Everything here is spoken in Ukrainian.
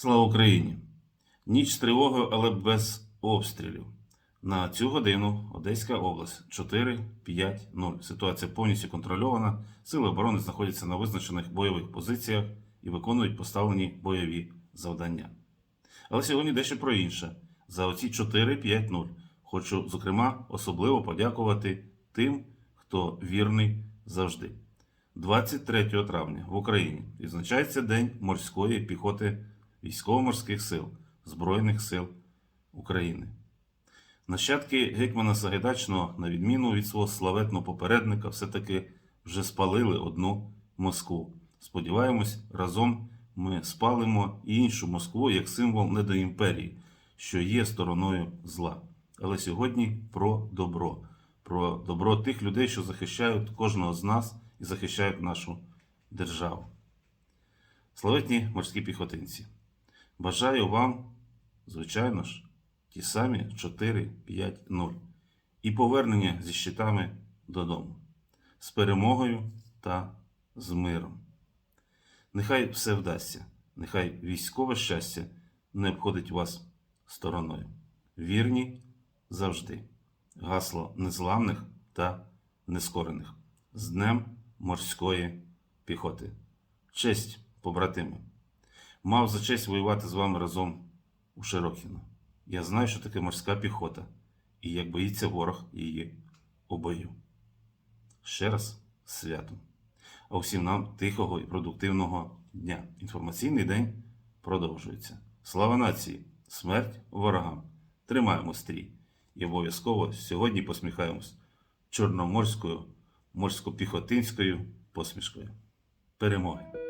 Слава Україні! Ніч з тривогою, але без обстрілів. На цю годину Одеська область 4-5-0. Ситуація повністю контрольована. Сили оборони знаходяться на визначених бойових позиціях і виконують поставлені бойові завдання. Але сьогодні дещо про інше. За оці 4-5-0 хочу, зокрема, особливо подякувати тим, хто вірний завжди. 23 травня в Україні відзначається День морської піхоти військово-морських сил Збройних сил України. Нащадки гетьмана Сагайдачного, на відміну від свого славетного попередника, все-таки вже спалили одну Москву. Сподіваємось, разом ми спалимо і іншу Москву як символ недоімперії, що є стороною зла. Але сьогодні про добро, про добро тих людей, що захищають кожного з нас і захищають нашу державу. Славетні морські піхотинці, бажаю вам, звичайно ж, ті самі 4-5-0 і повернення зі щитами додому, з перемогою та з миром. Нехай все вдасться, нехай військове щастя не обходить вас стороною. Вірні завжди. Гасло незламних та нескорених. З Днем морської піхоти. Честь, побратими. Мав за честь воювати з вами разом у Широкіно. Я знаю, що таке морська піхота і як боїться ворог її у бою. Ще раз з святом. А усім нам тихого і продуктивного дня. Інформаційний день продовжується. Слава нації! Смерть ворогам! Тримаємо стрій! І обов'язково сьогодні посміхаємось чорноморською, морсько-піхотинською посмішкою. Перемоги!